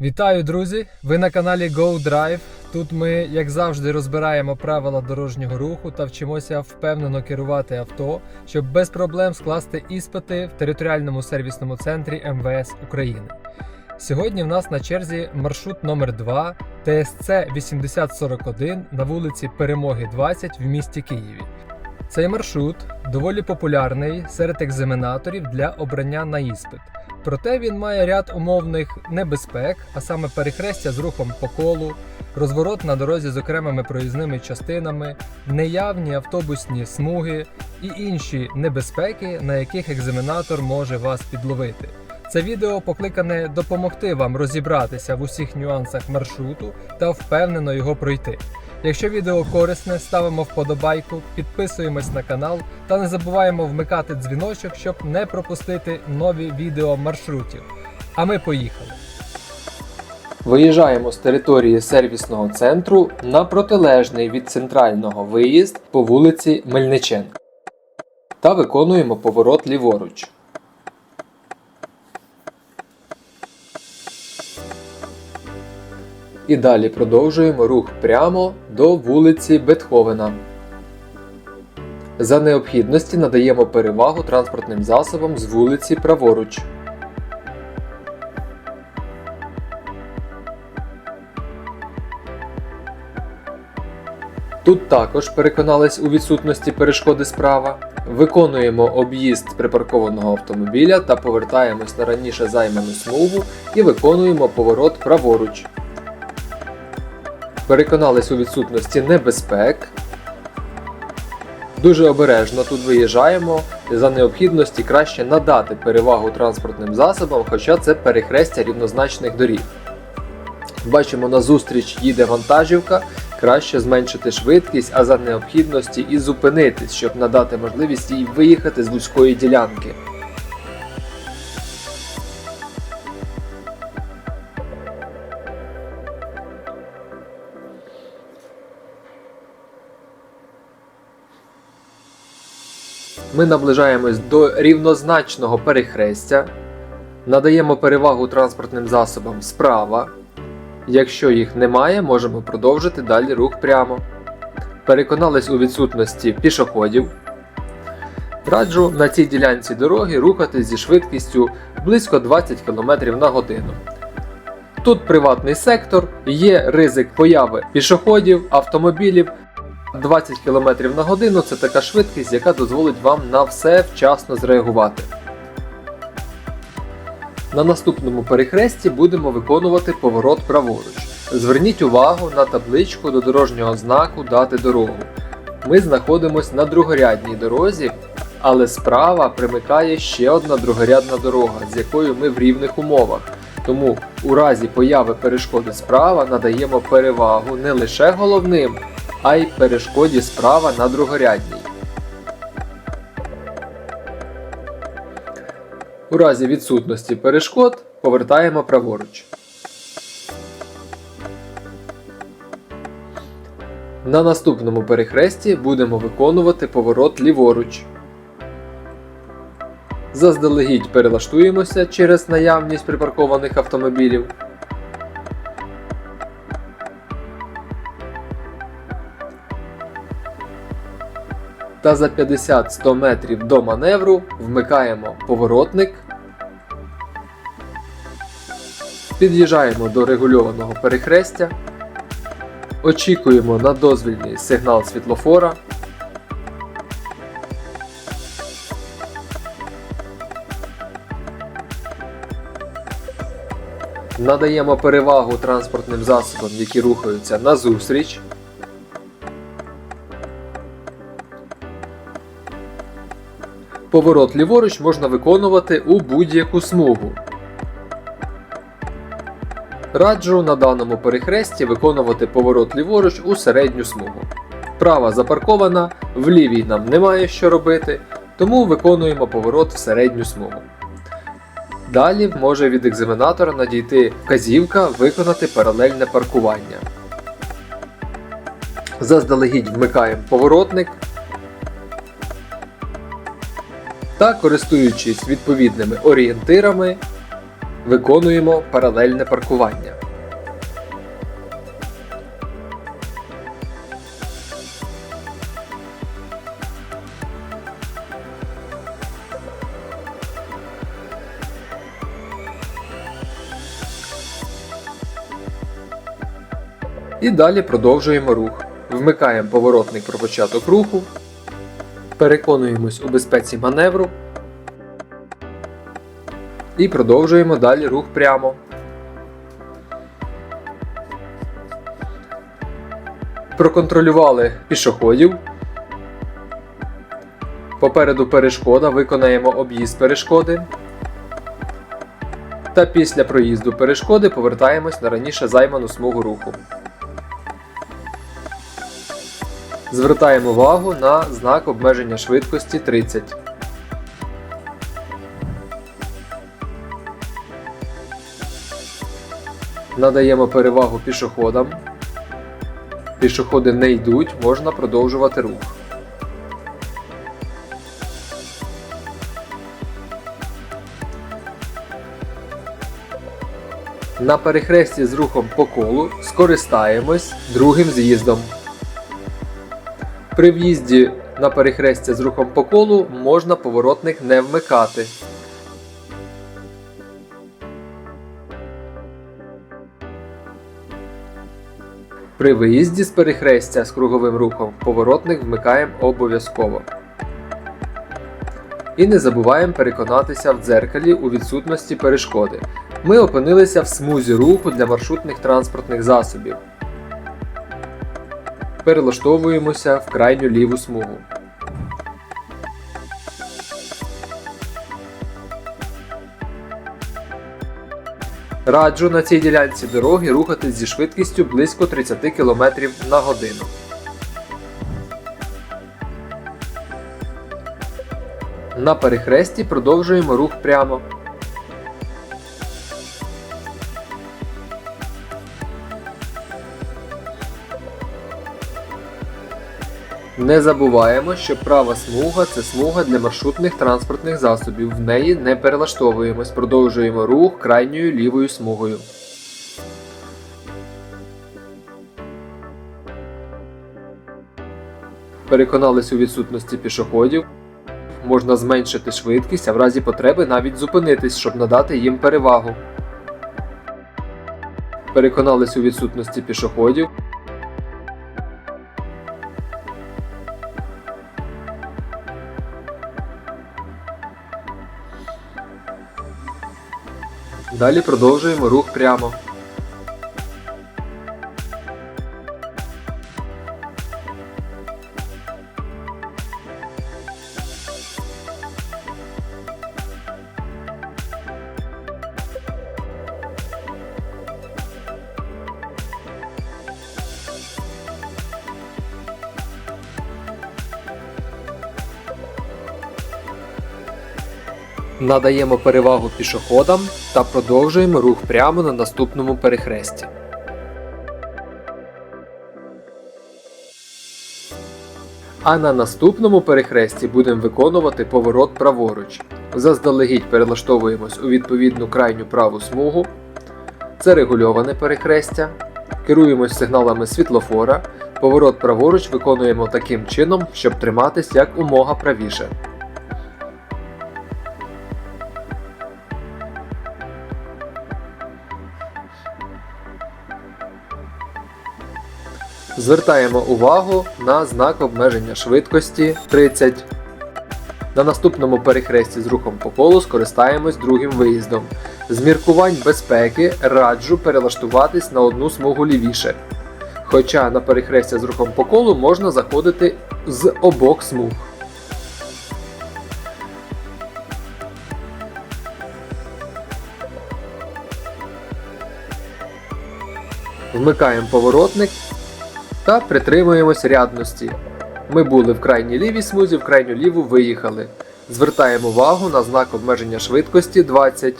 Вітаю, друзі! Ви на каналі Go. Тут ми, як завжди, розбираємо правила дорожнього руху та вчимося впевнено керувати авто, щоб без проблем скласти іспити в територіальному сервісному центрі МВС України. Сьогодні в нас на черзі маршрут номер 2 ТСЦ 8041 на вулиці Перемоги 20 в місті Києві. Цей маршрут доволі популярний серед екзаменаторів для обрання на іспит. Проте він має ряд умовних небезпек, а саме перехрестя з рухом по колу, розворот на дорозі з окремими проїзними частинами, неявні автобусні смуги і інші небезпеки, на яких екзаменатор може вас підловити. Це відео покликане допомогти вам розібратися в усіх нюансах маршруту та впевнено його пройти. Якщо відео корисне, ставимо вподобайку, підписуємось на канал та не забуваємо вмикати дзвіночок, щоб не пропустити нові відео маршрутів. А ми поїхали. Виїжджаємо з території сервісного центру на протилежний від центрального виїзд по вулиці Мельниченка та виконуємо поворот ліворуч. І далі продовжуємо рух прямо до вулиці Бетховена. За необхідності надаємо перевагу транспортним засобам з вулиці праворуч. Тут також переконались у відсутності перешкоди справа. Виконуємо об'їзд припаркованого автомобіля та повертаємось на раніше займану смугу і виконуємо поворот праворуч. Переконались у відсутності небезпек. Дуже обережно тут виїжджаємо. За необхідності краще надати перевагу транспортним засобам, хоча це перехрестя рівнозначних доріг. Бачимо, назустріч їде вантажівка, краще зменшити швидкість, а за необхідності і зупинитись, щоб надати можливість їй виїхати з вузької ділянки. Ми наближаємось до рівнозначного перехрестя, надаємо перевагу транспортним засобам справа. Якщо їх немає, можемо продовжити далі рух прямо. Переконались у відсутності пішоходів. Раджу на цій ділянці дороги рухатись зі швидкістю близько 20 км на годину. Тут приватний сектор, є ризик появи пішоходів, автомобілів. 20 км на годину це така швидкість, яка дозволить вам на все вчасно зреагувати. На наступному перехресті будемо виконувати поворот праворуч. Зверніть увагу на табличку до дорожнього знаку Дати дорогу. Ми знаходимося на другорядній дорозі, але справа примикає ще одна другорядна дорога, з якою ми в рівних умовах. Тому у разі появи перешкоди справа надаємо перевагу не лише головним, а й перешкоді справа на другорядній. У разі відсутності перешкод повертаємо праворуч. На наступному перехресті будемо виконувати поворот ліворуч. Заздалегідь перелаштуємося через наявність припаркованих автомобілів. Та за 50-100 метрів до маневру вмикаємо поворотник. Під'їжджаємо до регульованого перехрестя. Очікуємо на дозвільний сигнал світлофора. Надаємо перевагу транспортним засобам, які рухаються назустріч. Поворот ліворуч можна виконувати у будь-яку смугу. Раджу на даному перехресті виконувати поворот ліворуч у середню смугу. Права запаркована, в лівій нам немає що робити, тому виконуємо поворот в середню смугу. Далі може від екзаменатора надійти вказівка виконати паралельне паркування. Заздалегідь вмикаємо поворотник. Та, користуючись відповідними орієнтирами, Виконуємо паралельне паркування. І далі продовжуємо рух. Вмикаємо поворотник про початок руху. Переконуємось у безпеці маневру. І продовжуємо далі рух прямо. Проконтролювали пішоходів. Попереду перешкода виконаємо об'їзд перешкоди. Та після проїзду перешкоди повертаємось на раніше займану смугу руху. Звертаємо увагу на знак обмеження швидкості 30. Надаємо перевагу пішоходам. Пішоходи не йдуть, можна продовжувати рух. На перехресті з рухом по колу скористаємось другим з'їздом. При в'їзді на перехрестя з рухом по колу можна поворотник не вмикати. При виїзді з перехрестя з круговим рухом поворотник вмикаємо обов'язково. І не забуваємо переконатися в дзеркалі у відсутності перешкоди. Ми опинилися в смузі руху для маршрутних транспортних засобів. Перелаштовуємося в крайню ліву смугу. Раджу на цій ділянці дороги рухатись зі швидкістю близько 30 км на годину. На перехресті продовжуємо рух прямо. Не забуваємо, що права смуга це смуга для маршрутних транспортних засобів. В неї не перелаштовуємось, продовжуємо рух крайньою лівою смугою. Переконались у відсутності пішоходів. Можна зменшити швидкість, а в разі потреби навіть зупинитись, щоб надати їм перевагу. Переконались у відсутності пішоходів. Далі продовжуємо рух прямо. Надаємо перевагу пішоходам та продовжуємо рух прямо на наступному перехресті. А на наступному перехресті будемо виконувати поворот праворуч. Заздалегідь перелаштовуємось у відповідну крайню праву смугу. Це регульоване перехрестя. Керуємось сигналами світлофора. Поворот праворуч виконуємо таким чином, щоб триматись як умога правіше. Звертаємо увагу на знак обмеження швидкості 30. На наступному перехресті з рухом по колу скористаємось другим виїздом. З міркувань безпеки раджу перелаштуватись на одну смугу лівіше. Хоча на перехрестя з рухом по колу можна заходити з обох смуг. Вмикаємо поворотник та притримуємось рядності. Ми були в крайній лівій смузі, в крайню ліву виїхали. Звертаємо увагу на знак обмеження швидкості 20.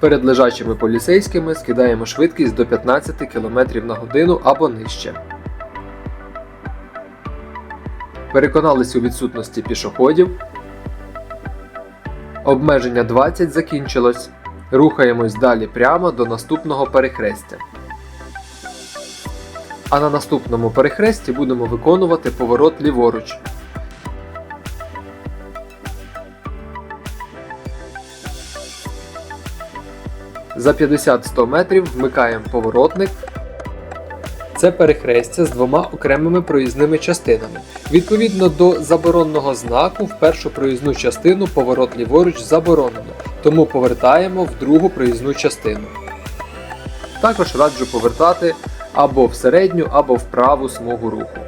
Перед лежачими поліцейськими скидаємо швидкість до 15 км на годину або нижче. Переконалися у відсутності пішоходів. Обмеження 20 закінчилось. Рухаємось далі прямо до наступного перехрестя. А на наступному перехресті будемо виконувати поворот ліворуч. За 50-100 метрів вмикаємо поворотник. Це перехрестя з двома окремими проїзними частинами. Відповідно до заборонного знаку, в першу проїзну частину поворот ліворуч заборонено, тому повертаємо в другу проїзну частину. Також раджу повертати або в середню, або в праву смугу руху.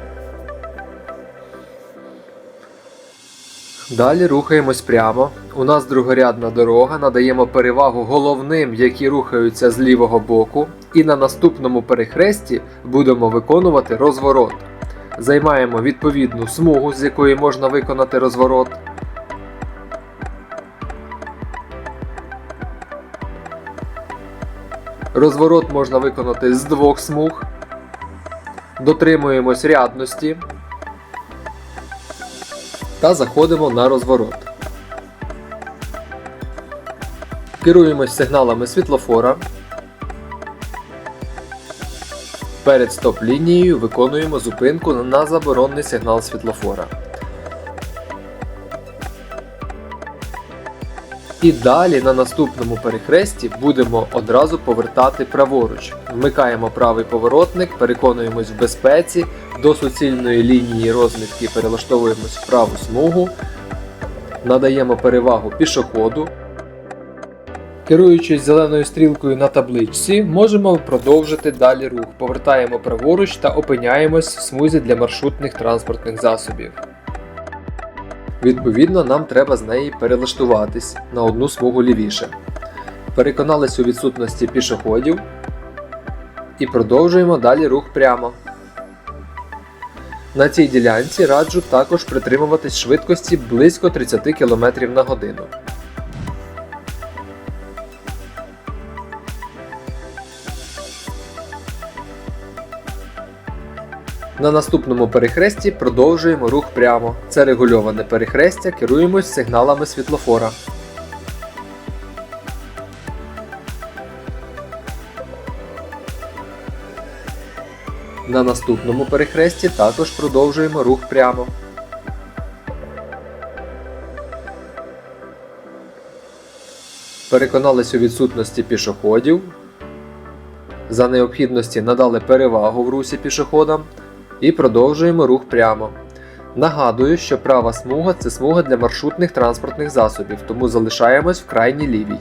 Далі рухаємось прямо. У нас другорядна дорога, надаємо перевагу головним, які рухаються з лівого боку, і на наступному перехресті будемо виконувати розворот. Займаємо відповідну смугу, з якої можна виконати розворот. Розворот можна виконати з двох смуг. Дотримуємось рядності та заходимо на розворот. Керуємось сигналами світлофора. Перед стоп-лінією виконуємо зупинку на заборонний сигнал світлофора. І далі на наступному перехресті будемо одразу повертати праворуч. Вмикаємо правий поворотник, переконуємось в безпеці, до суцільної лінії розмітки перелаштовуємось в праву смугу, надаємо перевагу пішоходу. Керуючись зеленою стрілкою на табличці, можемо продовжити далі рух. Повертаємо праворуч та опиняємось в смузі для маршрутних транспортних засобів. Відповідно, нам треба з неї перелаштуватись на одну смугу лівіше. Переконались у відсутності пішоходів і продовжуємо далі рух прямо. На цій ділянці раджу також притримуватись швидкості близько 30 км на годину. На наступному перехресті продовжуємо рух прямо. Це регульоване перехрестя, керуємось сигналами світлофора. На наступному перехресті також продовжуємо рух прямо. Переконались у відсутності пішоходів. За необхідності надали перевагу в русі пішоходам і продовжуємо рух прямо. Нагадую, що права смуга це смуга для маршрутних транспортних засобів, тому залишаємось в крайній лівій.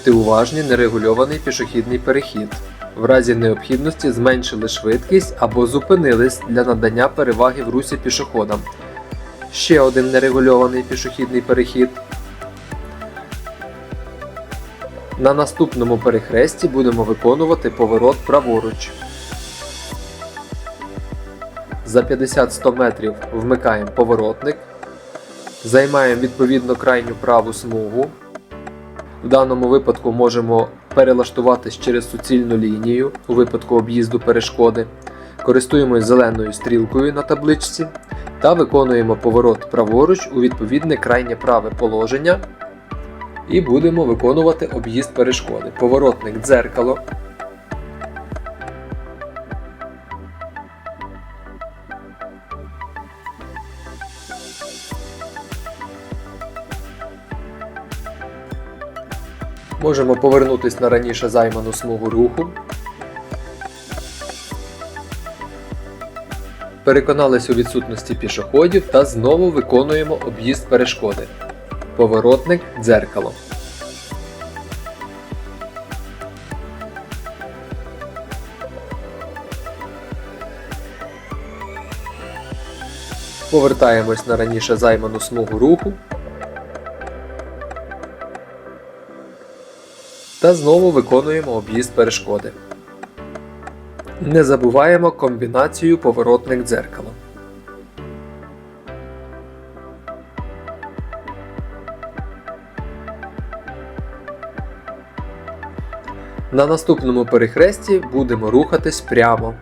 Будьте уважні, нерегульований пішохідний перехід. В разі необхідності зменшили швидкість або зупинились для надання переваги в русі пішоходам. Ще один нерегульований пішохідний перехід. На наступному перехресті будемо виконувати поворот праворуч. За 50-100 метрів вмикаємо поворотник. Займаємо відповідно крайню праву смугу. В даному випадку можемо перелаштуватись через суцільну лінію у випадку об'їзду перешкоди. Користуємось зеленою стрілкою на табличці та виконуємо поворот праворуч у відповідне крайнє праве положення. І будемо виконувати об'їзд перешкоди. Поворотник дзеркало. Можемо повернутися на раніше займану смугу руху. Переконались у відсутності пішоходів та знову виконуємо об'їзд перешкоди. Поворотник дзеркало. Повертаємось на раніше займану смугу руху. Та знову виконуємо об'їзд перешкоди. Не забуваємо комбінацію поворотник дзеркала. На наступному перехресті будемо рухатись прямо.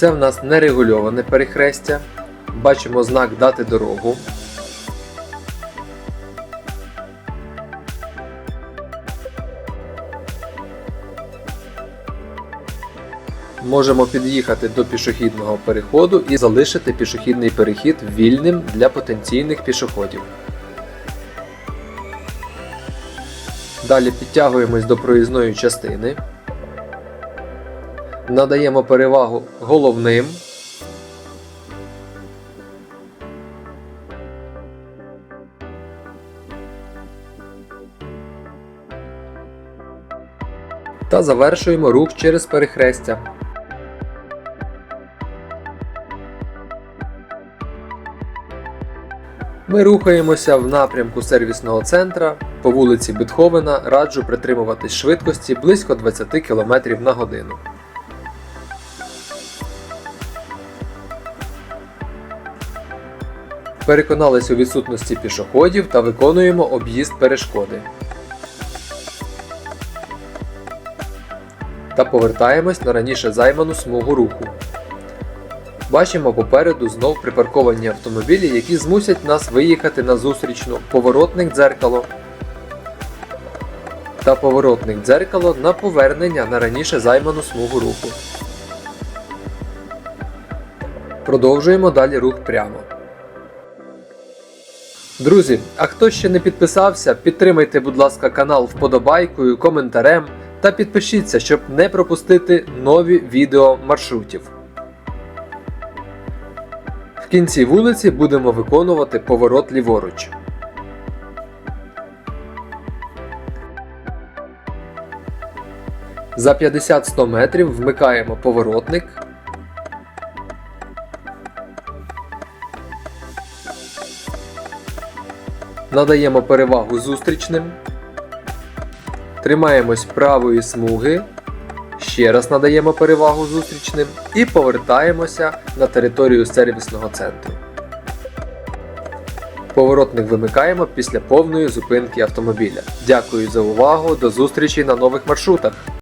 Це в нас нерегульоване перехрестя. Бачимо знак дати дорогу. Можемо під'їхати до пішохідного переходу і залишити пішохідний перехід вільним для потенційних пішоходів. Далі підтягуємось до проїзної частини. Надаємо перевагу головним. Та завершуємо рух через перехрестя. Ми рухаємося в напрямку сервісного центра. По вулиці Бетховена раджу притримуватись швидкості близько 20 км на годину. Переконались у відсутності пішоходів та виконуємо об'їзд перешкоди. Та повертаємось на раніше займану смугу руху. Бачимо попереду знов припарковані автомобілі, які змусять нас виїхати на зустрічну поворотник дзеркало та поворотник дзеркало на повернення на раніше займану смугу руху. Продовжуємо далі рух прямо. Друзі, а хто ще не підписався, підтримайте, будь ласка, канал вподобайкою, коментарем та підпишіться, щоб не пропустити нові відео маршрутів. В кінці вулиці будемо виконувати поворот ліворуч. За 50-100 метрів вмикаємо поворотник. Надаємо перевагу зустрічним. Тримаємось правої смуги. Ще раз надаємо перевагу зустрічним і повертаємося на територію сервісного центру. Поворотник вимикаємо після повної зупинки автомобіля. Дякую за увагу, до зустрічі на нових маршрутах!